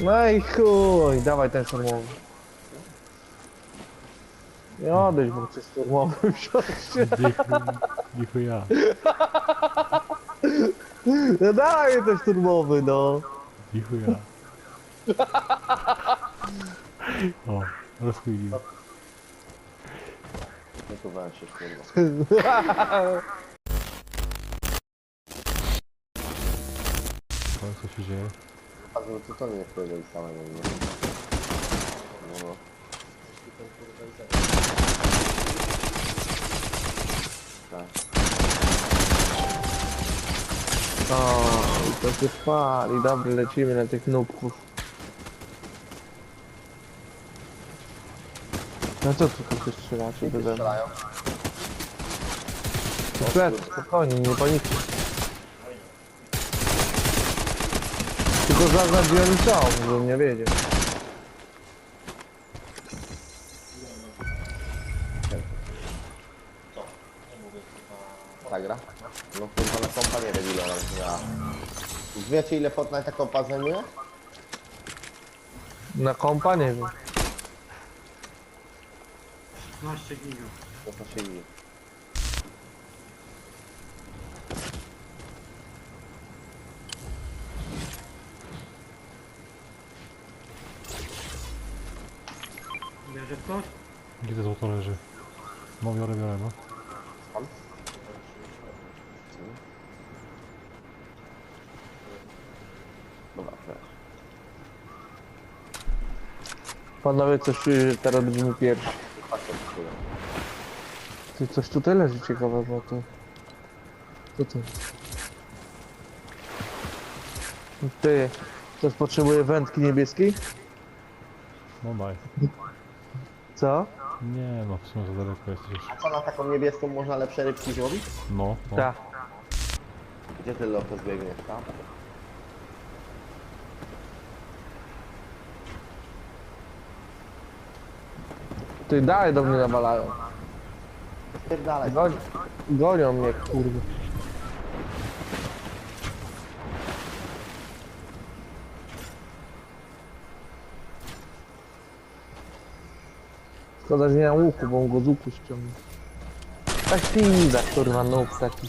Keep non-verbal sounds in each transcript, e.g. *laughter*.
No i chuj, dawaj ten szturmowy. Nie odejdź, bo chcę szturmowy *laughs* wziąć. Dichu ja. No dawaj ten szturmowy, no. Dichu ja. O, rozchwilił. Nie chowałem się kurwa. Co się dzieje? A no to to nie powiedzieli samego. nie? No, no. Tak. O, to się pali. Dobra, lecimy na tych nubków. No co tu tu strzelacie beze mnie? Strzelają. Plec, spokojnie, nie panikuj. Tylko zaznacz gdzie oni są, żebym nie wiedział. Ta gra? No kurwa na kompa nie debilo ja. Wiecie ile Fortnite kompa zajmuje? Na kompa nie wiem. 15 giga. To to się nie. Bierze ktoś? Gdzie to złoto leży? No biorę, biorę, no. Dobra. Panowie, coś czuję, że teraz będziemy pierwsi. Ty coś tutaj leży ciekawego, to... Co to? Ty, ktoś potrzebuje wędki niebieskiej? No daj. Co? Nie no, w sumie za daleko jesteś już. A co na taką niebieską można lepsze rybki złowić? No, no. Tak. Gdzie ty Lopez biegniesz tam? Ty dalej do mnie nawalają. Spierdalaj. Goń, gonią mnie, kurde. Szkoda, że nie mam łuku, bo on go z łuku ściągnął. Tak pizda, kurwa, nóg taki.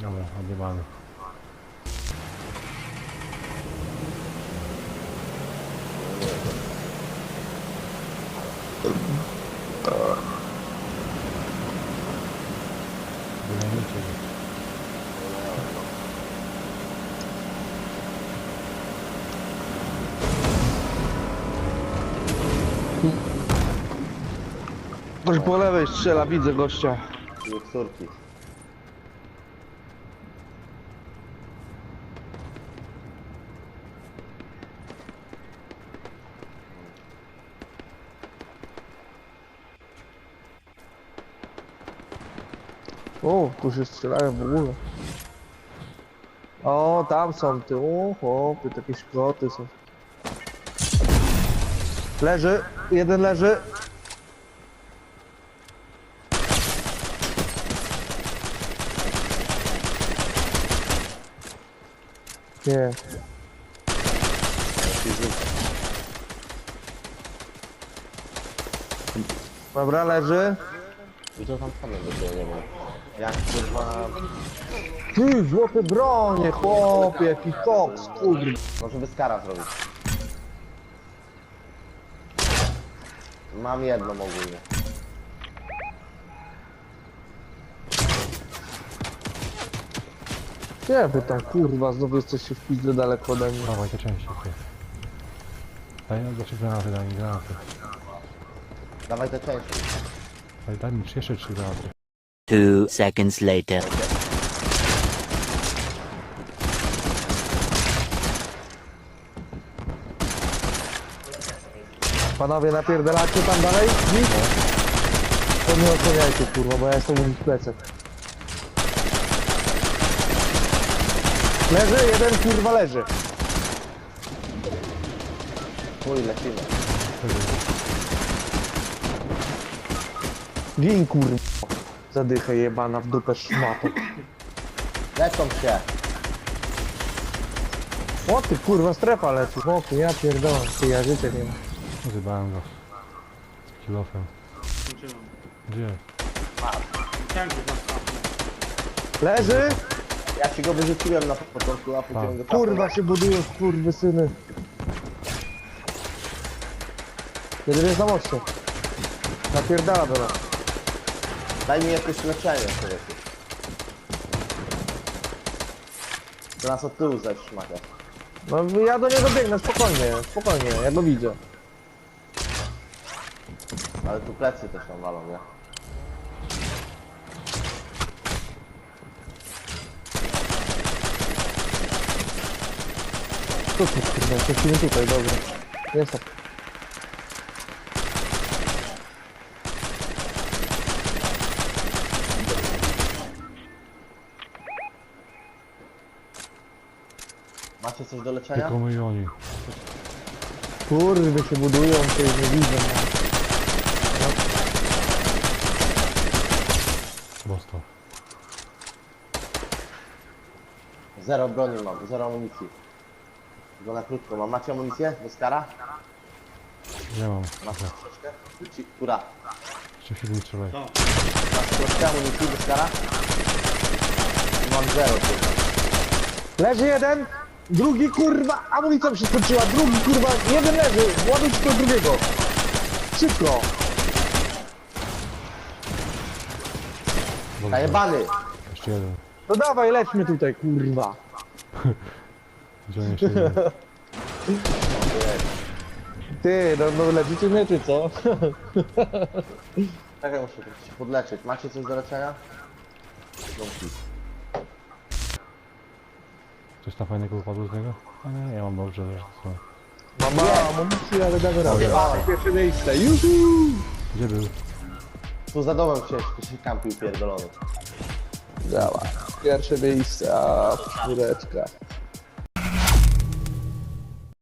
Dobra, odjebany. Wynajmijcie go. Ktoś po lewej strzela, widzę gościa. Miksturki. O, tu się strzelają w ogóle. O, tam są ty. O, chłopy, takie szkoty są. Leży, jeden leży. Nie. Dobra, leży. To tam tego nie ma. Jak kurwa... Ty, złote bronie, chłopie, jaki koks, kurde. Może by skara zrobić. Mam jedną ogólnie. Nie wy tam, kurwa, znowu jesteście w pizdę daleko ode mnie. Dawaj te części, ty. Daj, znaczy granaty, daj mi granaty. Dawaj te części. Daj, daj mi jeszcze trzy granaty. Two seconds later. Panowie, napierdalacie tam dalej? Nic? To mnie oceniajcie, kurwa, bo ja jestem w plecach. Leży, jeden kurwa leży. Chuj, lecimy. Gin kurwa. Zadychę jebana w dupę szmato. Lecą się. O ty kurwa, strefa leci. O ty, ja pierdolę, ty ja życia nie mam. Zjebałem go. Z kilofem. Skończyłem. Gdzie? Chciałem go zastawić. Leży? Ja ci go wyrzuciłem na początku, a później go Kurwa się budują, kurwy syny. Jeden jest na moście. Napierdala do nas. Daj mi jakieś leczenie, człowieku. To nas od tyłu zatrzymania. No ja do niego biegnę, spokojnie, spokojnie, ja go widzę. Ale tu plecy też nam walą, nie? Tu, tu, kurwa, jesteśmy tutaj, dobra. Jest tak. Macie coś do leczenia? Tylko my i oni. Kurwy się budują, to już nie widzę. No. Dostał. Zero broni mam, zero amunicji. Tylko na krótko mam. Macie amunicję do skara? Nie mam. Masz troszeczkę? Ci- Która? Jeszcze chwilę nie strzelaj. To. Masz troszkę amunicji do skara? Mam zero kurwa. Leży jeden, drugi kurwa, amunicja mi się skończyła, drugi kurwa, jeden leży, ładujcie do drugiego. Szybko. Dobrze. Zajebany! Jeszcze jeden. No dawaj, lećmy tutaj, kurwa. *laughs* Gdzie on jeszcze jeden? *laughs* Ty, no, no lecicie mnie, czy co? *laughs* Czekaj, muszę się podleczyć. Macie coś do leczenia? Dzięki. Coś tam fajnego wypadło z niego? A nie, ja mam dobrze. zresztą. Mama, amunicji, ale damy radę. Pierwsze miejsce, juhu! Gdzie był? Tu za domem się, się kampił pierdolony. Działa. Pierwsze miejsce, a czwóreczka.